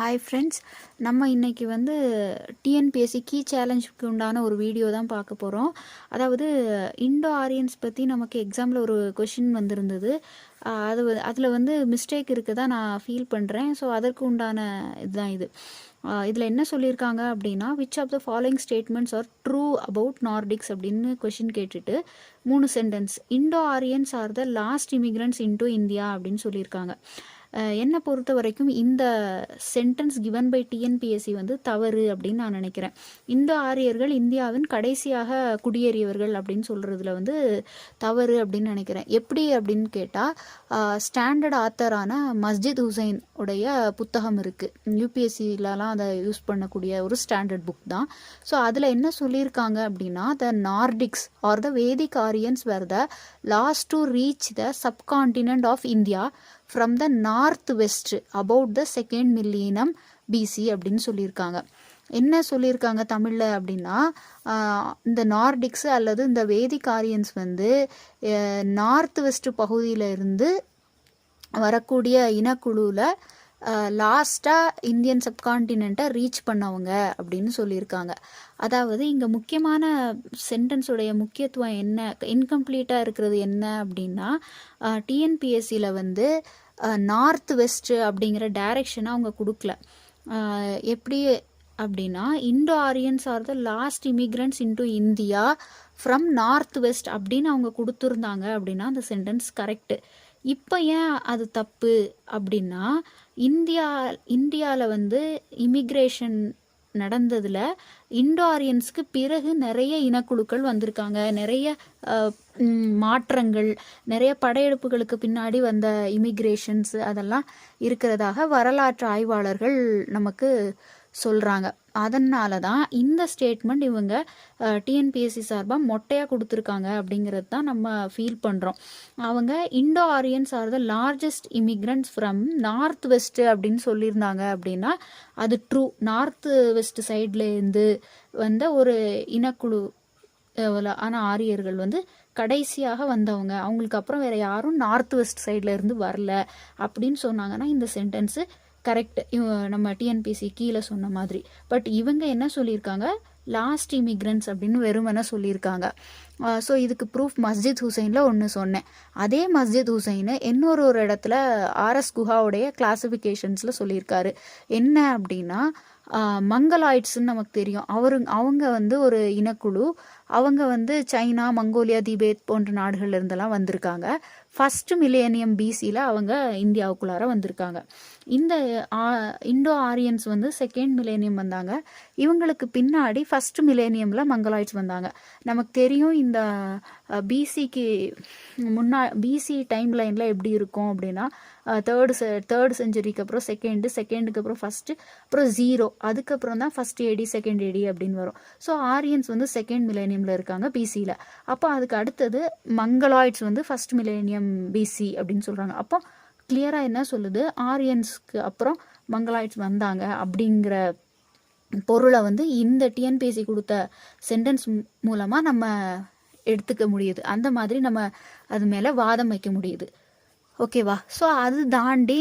Hi friends நம்ம இன்றைக்கி வந்து டிஎன்பிஎஸ்சி கீ சேலஞ்சுக்கு உண்டான ஒரு வீடியோ தான் பார்க்க போகிறோம் அதாவது இண்டோ ஆரியன்ஸ் பற்றி நமக்கு எக்ஸாமில் ஒரு கொஷின் வந்திருந்தது. அது அதில் வந்து மிஸ்டேக் இருக்குதா நான் ஃபீல் பண்ணுறேன் ஸோ அதற்கு உண்டான இதுதான் இது. இதில் என்ன சொல்லியிருக்காங்க அப்படின்னா which of the following statements are true about Nordics அப்படின்னு கொஷின் கேட்டுட்டு மூணு sentence Indo Aryans are the last immigrants into India அப்படின்னு சொல்லியிருக்காங்க. என்னை பொறுத்த வரைக்கும் இந்த சென்டென்ஸ் கிவன் பை டிஎன்பிஎஸ்சி வந்து தவறு அப்படின்னு நான் நினைக்கிறேன். இந்த ஆரியர்கள் இந்தியாவின் கடைசியாக குடியேறியவர்கள் அப்படின்னு சொல்கிறதுல வந்து தவறு அப்படின்னு நினைக்கிறேன். எப்படி அப்படின்னு கேட்டால் ஸ்டாண்டர்ட் ஆத்தரான மஸ்ஜித் ஹுசைன் உடைய புத்தகம் இருக்குது யூபிஎஸ்சிலலாம் அதை யூஸ் பண்ணக்கூடிய ஒரு ஸ்டாண்டர்ட் புக் தான். ஸோ அதில் என்ன சொல்லியிருக்காங்க அப்படின்னா the Nordics are the Vedic Aryans were the last to reach the subcontinent of India from the north west about the second millennium BC அப்படின்னு சொல்லியிருக்காங்க. என்ன சொல்லியிருக்காங்க தமிழில் அப்படின்னா இந்த நார்டிக்ஸ் அல்லது இந்த வேதிக் ஆரியன்ஸ் வந்து நார்த் வெஸ்ட் பகுதியில் இருந்து வரக்கூடிய இனக்குழுவில் லாஸ்ட்டாக இந்தியன் சப்கான்டினெண்ட்டை ரீச் பண்ணவங்க அப்படின்னு சொல்லியிருக்காங்க. அதாவது இங்கே முக்கியமான சென்டென்ஸுடைய முக்கியத்துவம் என்ன? இன்கம்ப்ளீட்டாக இருக்கிறது என்ன அப்படின்னா டிஎன்பிஎஸ்சியில் வந்து நார்த் வெஸ்ட்டு அப்படிங்கிற டைரெக்ஷனை அவங்க கொடுக்கல. எப்படி அப்படின்னா Indo Aryans are the last immigrants into India from north west அப்படின்னு அவங்க கொடுத்துருந்தாங்க அப்படின்னா அந்த சென்டென்ஸ் கரெக்டு இப்போ ஏன் அது தப்பு அப்படின்னா இந்தியா இந்தியாவில் வந்து இமிக்ரேஷன் நடந்ததில் இண்டோ ஆரியன்ஸ்க்கு பிறகு நிறைய இனக்குழுக்கள் வந்திருக்காங்க. நிறைய மாற்றங்கள் நிறைய படையெடுப்புகளுக்கு பின்னாடி வந்த இமிக்ரேஷன்ஸ் அதெல்லாம் இருக்கிறதாக வரலாற்று ஆய்வாளர்கள் நமக்கு சொல்கிறாங்க அதனால தான் இந்த ஸ்டேட்மெண்ட் இவங்க டிஎன்பிஎஸ்சி சார்பாக மொட்டையாக கொடுத்துருக்காங்க அப்படிங்கிறது தான் நம்ம ஃபீல் பண்ணுறோம் அவங்க Indo Aryans are the largest immigrants from north west அப்படின்னு சொல்லியிருந்தாங்க அப்படின்னா அது ட்ரூ நார்த் வெஸ்ட் சைட்லேருந்து வந்த ஒரு இனக்குழு ஆனால் ஆரியர்கள் வந்து கடைசியாக வந்தவங்க. அவங்களுக்கு அப்புறம் வேற யாரும் நார்த் வெஸ்ட் சைடில் இருந்து வரல அப்படின்னு சொன்னாங்கன்னா இந்த சென்டென்ஸு கரெக்ட் நம்ம டிஎன்பிசி கீழே சொன்ன மாதிரி. பட் இவங்க என்ன சொல்லியிருக்காங்க? லாஸ்ட் இமிக்ரன்ஸ் அப்படின்னு வெறுமனை சொல்லியிருக்காங்க. ஸோ இதுக்கு ப்ரூஃப் மஸ்ஜித் ஹுசைனில் ஒன்று சொன்னேன். அதே மஸ்ஜித் ஹுசைனு இன்னொரு ஒரு இடத்துல ஆர்எஸ் குஹாவுடைய கிளாஸிஃபிகேஷன்ஸில் சொல்லியிருக்காரு. என்ன அப்படின்னா மங்கலாய்ட்ஸ்ன்னு நமக்கு தெரியும். அவரு அவங்க வந்து ஒரு இனக்குழு. அவங்க வந்து சைனா மங்கோலியா திபேத் போன்ற நாடுகள்ல இருந்தெல்லாம் வந்திருக்காங்க. ஃபஸ்ட்டு மில்லேனியம் பிசியில் அவங்க இந்தியாவுக்குள்ளார வந்திருக்காங்க. இந்த ஆ- இண்டோ ஆரியன்ஸ் வந்து செகண்ட் மில்லேனியம் வந்தாங்க. இவங்களுக்கு பின்னாடி ஃபஸ்ட்டு மில்லேனியமில் மங்கலாய்ட்ஸ் வந்தாங்க. நமக்கு தெரியும் இந்த பிசிக்கு முன்னா பிசி டைம் லைனில் எப்படி இருக்கும் அப்படின்னா தேர்டு செ தேர்டு செஞ்சுரிக்கு அப்புறம் செகண்டு செகண்டுக்கு அப்புறம் ஃபஸ்ட்டு அப்புறம் ஜீரோ அதுக்கப்புறம் தான் ஃபஸ்ட் ஏடி செகண்ட் ஏடி அப்படின்னு வரும். ஸோ ஆரியன்ஸ் வந்து செகண்ட் மிலேனியமில் இருக்காங்க பிசியில் அப்போ அதுக்கு அடுத்தது மங்கலாய்ட்ஸ் வந்து ஃபஸ்ட் மிலேனியம் பிசி அப்படின்னு சொல்கிறாங்க அப்போ கிளியராக என்ன சொல்லுது? ஆரியன்ஸ்க்கு அப்புறம் மங்கலாய்ட்ஸ் வந்தாங்க அப்படிங்கிற பொருளை வந்து இந்த டிஎன்பிஎஸ்சி கொடுத்த சென்டென்ஸ் மூலமாக நம்ம எடுத்துக்க முடியுது. அந்த மாதிரி நம்ம அது மேலே வாதம் வைக்க முடியுது. ஓகேவா ஸோ அது தாண்டி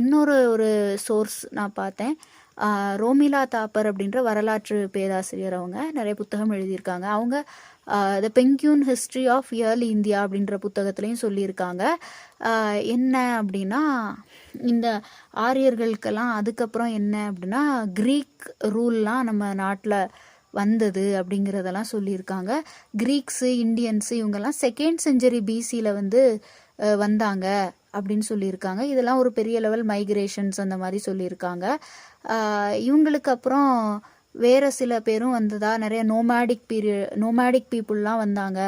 இன்னொரு ஒரு சோர்ஸ் நான் பார்த்தேன். ரோமிலா தாப்பர் அப்படின்ற வரலாற்று பேராசிரியர் அவங்க. நிறைய புத்தகம் எழுதியிருக்காங்க. அவங்க the Penguin history of early India அப்படின்ற புத்தகத்துலேயும் சொல்லியிருக்காங்க. என்ன அப்படின்னா இந்த ஆரியர்களுக்கெல்லாம் அதுக்கப்புறம் என்ன அப்படின்னா க்ரீக் ரூல்லாம் நம்ம நாட்டில் வந்தது அப்படிங்கிறதெல்லாம் சொல்லியிருக்காங்க. க்ரீக்ஸு இந்தியன்ஸு இவங்கெல்லாம் செகண்ட் செஞ்சுரி பிசியில் வந்து வந்தாங்க. அப்படின்னு சொல்லியிருக்காங்க. இதெல்லாம் ஒரு பெரிய லெவல் மைக்ரேஷன்ஸ் அந்த மாதிரி சொல்லியிருக்காங்க. இவங்களுக்கு அப்புறம் வேறு சில பேரும் வந்ததா நிறைய நோமேடிக் பீரியட் நோமேடிக் பீப்புளெலாம் வந்தாங்க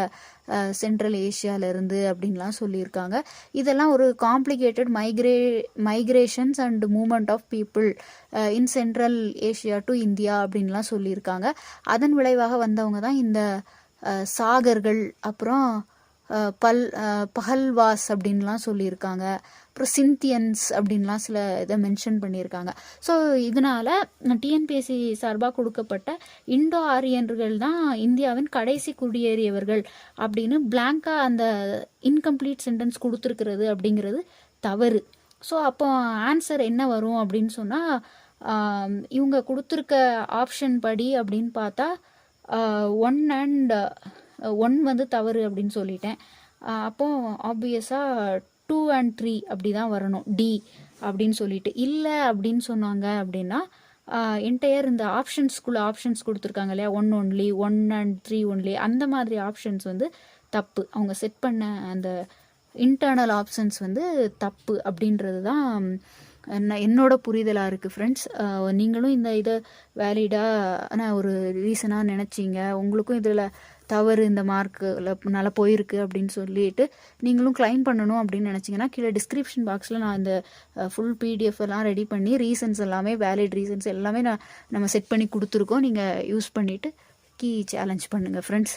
சென்ட்ரல் ஏஷியாவிலேருந்து அப்படின்லாம் சொல்லியிருக்காங்க. இதெல்லாம் ஒரு complicated migra migrations and movement of people in Central Asia to India அப்படின்லாம் சொல்லியிருக்காங்க. அதன் விளைவாக வந்தவங்க தான் இந்த சாகர்கள். அப்புறம் பல் பஹல்வாஸ் அப்படின்லாம் சொல்லியிருக்காங்க. அப்புறம் சிந்தியன்ஸ் அப்படின்லாம் சில இதை மென்ஷன் பண்ணியிருக்காங்க. ஸோ இதனால் டிஎன்பிஎஸ்சி சார்பாக கொடுக்கப்பட்ட இண்டோ ஆரியன்கள் தான் இந்தியாவின் கடைசி குடியேறியவர்கள் அப்படின்னு பிளாங்காக அந்த இன்கம்ப்ளீட் சென்டென்ஸ் கொடுத்துருக்கிறது அப்படிங்கிறது தவறு. ஸோ அப்போ ஆன்சர் என்ன வரும் அப்படின்னு சொன்னால் இவங்க கொடுத்துருக்க ஆப்ஷன் படி அப்படின்னு பார்த்தா ஒன் அண்ட் ஒன் வந்து தவறு அப்படின்னு சொல்லிட்டேன். அப்போ ஆப்வியஸாக டூ அண்ட் த்ரீ அப்படி தான் வரணும். டி அப்படின்னு சொல்லிட்டு. இல்லை அப்படின்னு சொன்னாங்க அப்படின்னா என்டையர் இந்த ஆப்ஷன்ஸ்குள்ளே ஆப்ஷன்ஸ் கொடுத்துருக்காங்க இல்லையா? One only one and three only அந்த மாதிரி ஆப்ஷன்ஸ் வந்து தப்பு. அவங்க செட் பண்ண அந்த இன்டர்னல் ஆப்ஷன்ஸ் வந்து தப்பு அப்படின்றது தான் என்ன- என்னோட புரிதலாக இருக்குது ஃப்ரெண்ட்ஸ் நீங்களும் இந்த இதை வேலிடாக ஒரு ரீசனாக நினச்சிங்க. உங்களுக்கும் இதில் தவறு இந்த மார்க்கில் நல்லா போயிருக்கு அப்படின்னு சொல்லிட்டு நீங்களும் க்ளைம் பண்ணணும் அப்படின்னு நினச்சிங்கன்னா கீழே டிஸ்கிரிப்ஷன் பாக்ஸில் நான் இந்த ஃபுல் பிடிஎஃப் எல்லாம் ரெடி பண்ணி ரீசன்ஸ் எல்லாமே வேலிட் ரீசன்ஸ் எல்லாமே நான் நம்ம செட் பண்ணி கொடுத்துருக்கோம். நீங்கள் யூஸ் பண்ணிவிட்டு கீ சேலஞ்ச் பண்ணுங்கள் ஃப்ரெண்ட்ஸ்